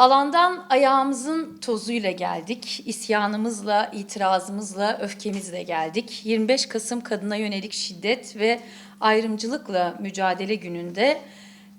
Alandan ayağımızın tozuyla geldik. İsyanımızla, itirazımızla, öfkemizle geldik. 25 Kasım kadına yönelik şiddet ve ayrımcılıkla mücadele gününde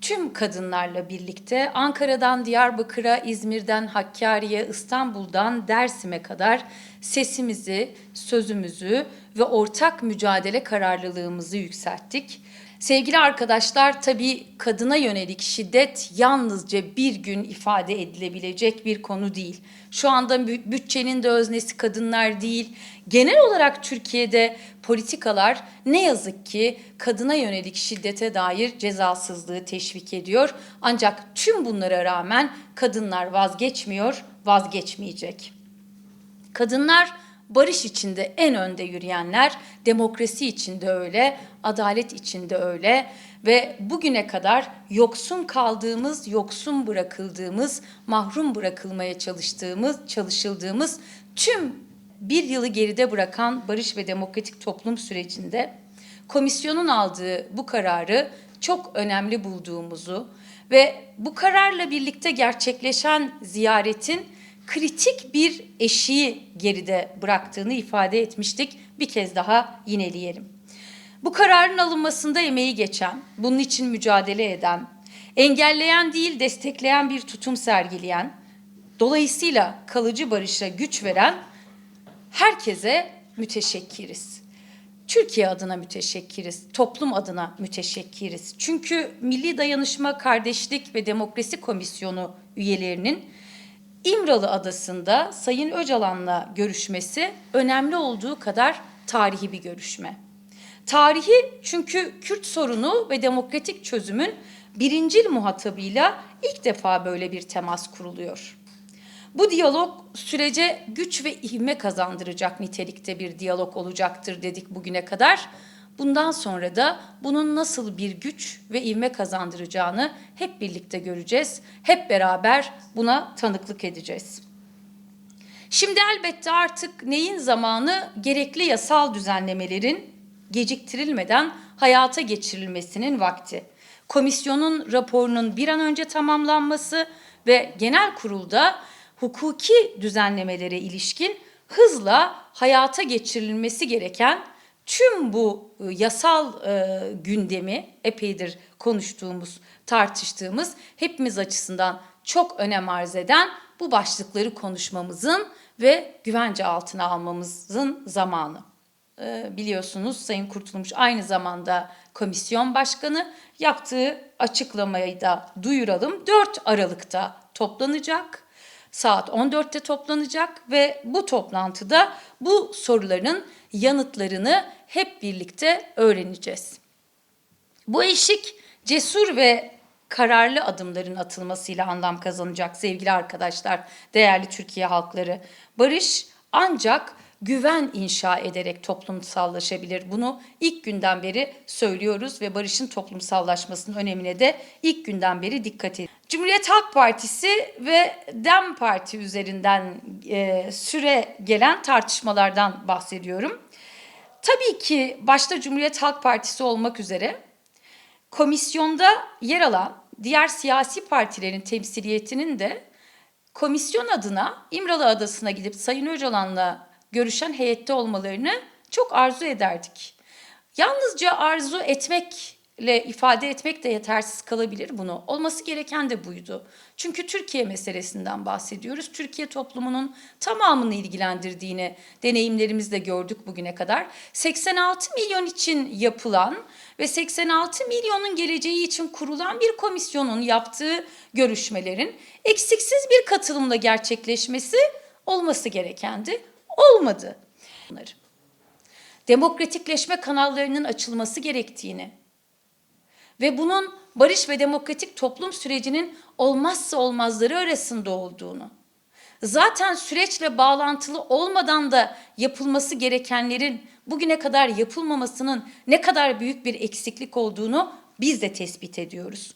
tüm kadınlarla birlikte Ankara'dan Diyarbakır'a, İzmir'den Hakkari'ye, İstanbul'dan Dersim'e kadar sesimizi, sözümüzü ve ortak mücadele kararlılığımızı yükselttik. Sevgili arkadaşlar, tabii kadına yönelik şiddet yalnızca bir gün ifade edilebilecek bir konu değil. Şu anda bü- bütçenin de öznesi kadınlar değil. Genel olarak Türkiye'de politikalar ne yazık ki kadına yönelik şiddete dair cezasızlığı teşvik ediyor. Ancak tüm bunlara rağmen kadınlar vazgeçmiyor, vazgeçmeyecek. Kadınlar barış içinde en önde yürüyenler, demokrasi içinde öyle, adalet içinde öyle ve bugüne kadar yoksun kaldığımız, yoksun bırakıldığımız, mahrum bırakılmaya çalıştığımız, çalışıldığımız tüm bir yılı geride bırakan barış ve demokratik toplum sürecinde komisyonun aldığı bu kararı çok önemli bulduğumuzu ve bu kararla birlikte gerçekleşen ziyaretin kritik bir eşiği geride bıraktığını ifade etmiştik. Bir kez daha yineleyelim. Bu kararın alınmasında emeği geçen, bunun için mücadele eden, engelleyen değil destekleyen bir tutum sergileyen, dolayısıyla kalıcı barışa güç veren herkese müteşekkiriz. Türkiye adına müteşekkiriz, toplum adına müteşekkiriz. Çünkü Milli Dayanışma, Kardeşlik ve Demokrasi Komisyonu üyelerinin İmralı Adası'nda Sayın Öcalan'la görüşmesi önemli olduğu kadar tarihi bir görüşme. Tarihi çünkü Kürt sorunu ve demokratik çözümün birincil muhatabıyla ilk defa böyle bir temas kuruluyor. Bu diyalog sürece güç ve ivme kazandıracak nitelikte bir diyalog olacaktır dedik bugüne kadar. Bundan sonra da bunun nasıl bir güç ve ivme kazandıracağını hep birlikte göreceğiz. Hep beraber buna tanıklık edeceğiz. Şimdi elbette artık neyin zamanı gerekli yasal düzenlemelerin geciktirilmeden hayata geçirilmesinin vakti. Komisyonun raporunun bir an önce tamamlanması ve genel kurulda hukuki düzenlemelere ilişkin hızla hayata geçirilmesi gereken tüm bu e, yasal e, gündemi epeydir konuştuğumuz, tartıştığımız hepimiz açısından çok önem arz eden bu başlıkları konuşmamızın ve güvence altına almamızın zamanı. Biliyorsunuz Sayın Kurtulmuş aynı zamanda komisyon başkanı yaptığı açıklamayı da duyuralım. 4 Aralık'ta toplanacak. Saat 14'te toplanacak ve bu toplantıda bu soruların yanıtlarını hep birlikte öğreneceğiz. Bu eşik cesur ve kararlı adımların atılmasıyla anlam kazanacak sevgili arkadaşlar, değerli Türkiye halkları. Barış ancak güven inşa ederek toplumsallaşabilir. Bunu ilk günden beri söylüyoruz ve barışın toplumsallaşmasının önemine de ilk günden beri dikkat ediyoruz. Cumhuriyet Halk Partisi ve DEM Parti üzerinden e, süre gelen tartışmalardan bahsediyorum. Tabii ki başta Cumhuriyet Halk Partisi olmak üzere komisyonda yer alan diğer siyasi partilerin temsiliyetinin de komisyon adına İmralı Adası'na gidip Sayın Öcalan'la görüşen heyette olmalarını çok arzu ederdik. Yalnızca arzu etmekle ifade etmek de yetersiz kalabilir bunu. Olması gereken de buydu. Çünkü Türkiye meselesinden bahsediyoruz. Türkiye toplumunun tamamını ilgilendirdiğini deneyimlerimizde gördük bugüne kadar. 86 milyon için yapılan ve 86 milyonun geleceği için kurulan bir komisyonun yaptığı görüşmelerin eksiksiz bir katılımla gerçekleşmesi olması gerekendi. Olmadı. Demokratikleşme kanallarının açılması gerektiğini ve bunun barış ve demokratik toplum sürecinin olmazsa olmazları arasında olduğunu, zaten süreçle bağlantılı olmadan da yapılması gerekenlerin bugüne kadar yapılmamasının ne kadar büyük bir eksiklik olduğunu biz de tespit ediyoruz.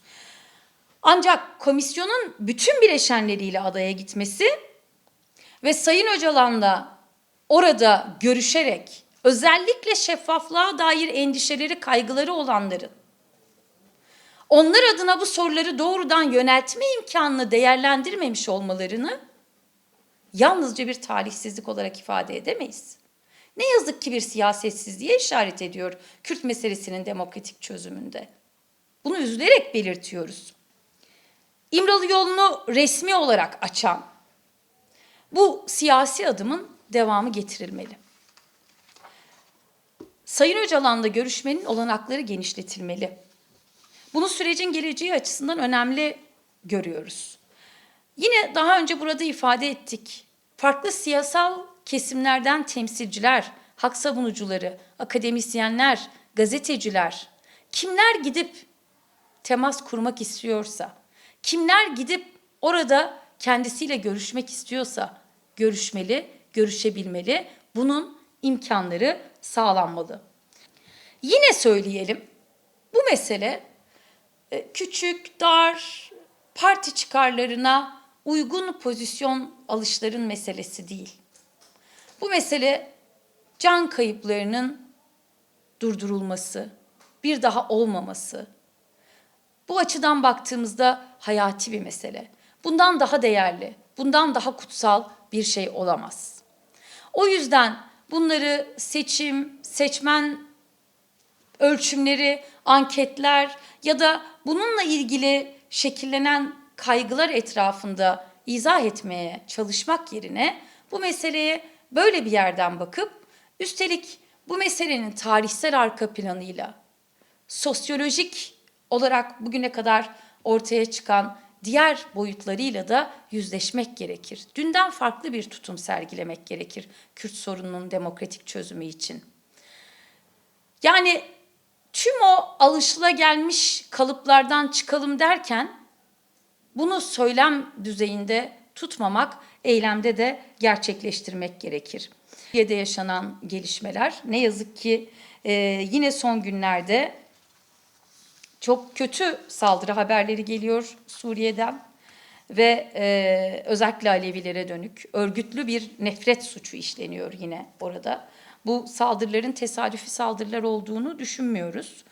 Ancak komisyonun bütün bileşenleriyle adaya gitmesi ve Sayın Öcalan'la orada görüşerek özellikle şeffaflığa dair endişeleri, kaygıları olanların onlar adına bu soruları doğrudan yöneltme imkanını değerlendirmemiş olmalarını yalnızca bir talihsizlik olarak ifade edemeyiz. Ne yazık ki bir siyasetsizliğe işaret ediyor Kürt meselesinin demokratik çözümünde. Bunu üzülerek belirtiyoruz. İmralı yolunu resmi olarak açan bu siyasi adımın devamı getirilmeli. Sayın Öcalan'la görüşmenin olanakları genişletilmeli. Bunu sürecin geleceği açısından önemli görüyoruz. Yine daha önce burada ifade ettik. Farklı siyasal kesimlerden temsilciler, hak savunucuları, akademisyenler, gazeteciler, kimler gidip temas kurmak istiyorsa, kimler gidip orada kendisiyle görüşmek istiyorsa görüşmeli, görüşebilmeli. Bunun imkanları sağlanmalı. Yine söyleyelim. Bu mesele küçük, dar, parti çıkarlarına uygun pozisyon alışların meselesi değil. Bu mesele can kayıplarının durdurulması, bir daha olmaması. Bu açıdan baktığımızda hayati bir mesele. Bundan daha değerli, bundan daha kutsal bir şey olamaz. O yüzden bunları seçim, seçmen ölçümleri, anketler ya da bununla ilgili şekillenen kaygılar etrafında izah etmeye çalışmak yerine bu meseleye böyle bir yerden bakıp üstelik bu meselenin tarihsel arka planıyla sosyolojik olarak bugüne kadar ortaya çıkan diğer boyutlarıyla da yüzleşmek gerekir. Dünden farklı bir tutum sergilemek gerekir Kürt sorununun demokratik çözümü için. Yani tüm o alışılagelmiş kalıplardan çıkalım derken bunu söylem düzeyinde tutmamak, eylemde de gerçekleştirmek gerekir. Türkiye'de yaşanan gelişmeler ne yazık ki e, yine son günlerde çok kötü saldırı haberleri geliyor Suriye'den ve e, özellikle Alevilere dönük örgütlü bir nefret suçu işleniyor yine orada. Bu saldırıların tesadüfi saldırılar olduğunu düşünmüyoruz.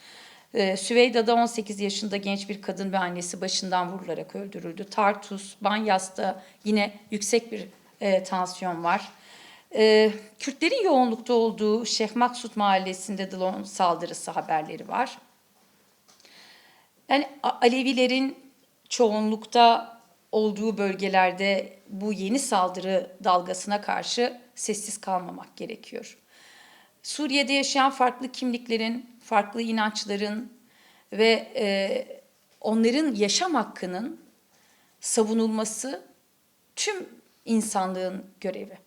E, Süveyda'da 18 yaşında genç bir kadın ve annesi başından vurularak öldürüldü. Tartus, Banyas'ta yine yüksek bir e, tansiyon var. E, Kürtlerin yoğunlukta olduğu Şeyh Maksut Mahallesi'nde drone saldırısı haberleri var. Yani Alevilerin çoğunlukta olduğu bölgelerde bu yeni saldırı dalgasına karşı sessiz kalmamak gerekiyor. Suriye'de yaşayan farklı kimliklerin, farklı inançların ve e, onların yaşam hakkının savunulması tüm insanlığın görevi.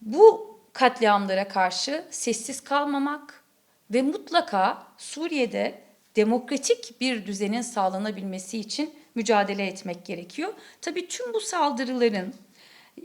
Bu katliamlara karşı sessiz kalmamak ve mutlaka Suriye'de demokratik bir düzenin sağlanabilmesi için mücadele etmek gerekiyor. Tabii tüm bu saldırıların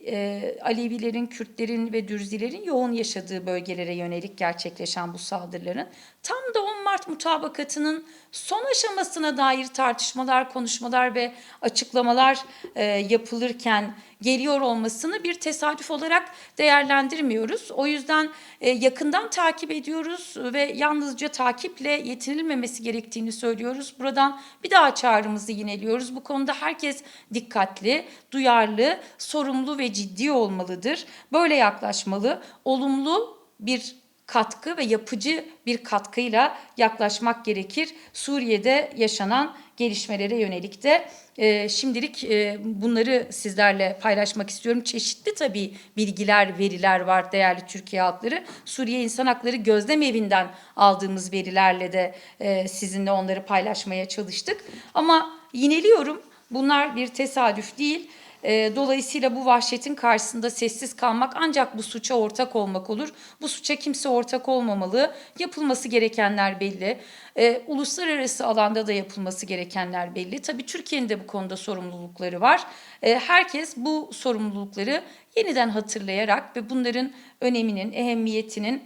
e, Alevilerin, Kürtlerin ve Dürzilerin yoğun yaşadığı bölgelere yönelik gerçekleşen bu saldırıların tam da 10 Mart mutabakatının son aşamasına dair tartışmalar, konuşmalar ve açıklamalar e, yapılırken geliyor olmasını bir tesadüf olarak değerlendirmiyoruz. O yüzden e, yakından takip ediyoruz ve yalnızca takiple yetinilmemesi gerektiğini söylüyoruz. Buradan bir daha çağrımızı yineliyoruz. Bu konuda herkes dikkatli, duyarlı, sorumlu ve ciddi olmalıdır. Böyle yaklaşmalı, olumlu bir katkı ve yapıcı bir katkıyla yaklaşmak gerekir. Suriye'de yaşanan gelişmelere yönelik de e, şimdilik e, bunları sizlerle paylaşmak istiyorum. Çeşitli tabii bilgiler, veriler var değerli Türkiye halkları. Suriye İnsan Hakları Gözlem Evi'nden aldığımız verilerle de e, sizinle onları paylaşmaya çalıştık. Ama yineliyorum bunlar bir tesadüf değil. E, dolayısıyla bu vahşetin karşısında sessiz kalmak ancak bu suça ortak olmak olur. Bu suça kimse ortak olmamalı. Yapılması gerekenler belli. E, uluslararası alanda da yapılması gerekenler belli. Tabii Türkiye'nin de bu konuda sorumlulukları var. E, herkes bu sorumlulukları yeniden hatırlayarak ve bunların öneminin, ehemmiyetinin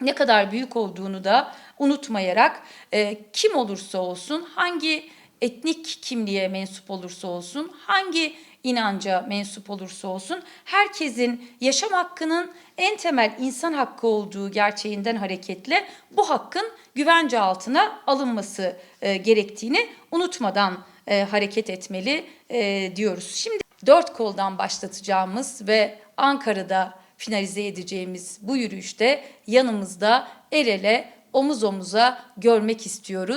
ne kadar büyük olduğunu da unutmayarak e, kim olursa olsun hangi etnik kimliğe mensup olursa olsun, hangi inanca mensup olursa olsun herkesin yaşam hakkının en temel insan hakkı olduğu gerçeğinden hareketle bu hakkın güvence altına alınması e, gerektiğini unutmadan e, hareket etmeli e, diyoruz. Şimdi dört koldan başlatacağımız ve Ankara'da finalize edeceğimiz bu yürüyüşte yanımızda el ele omuz omuza görmek istiyoruz.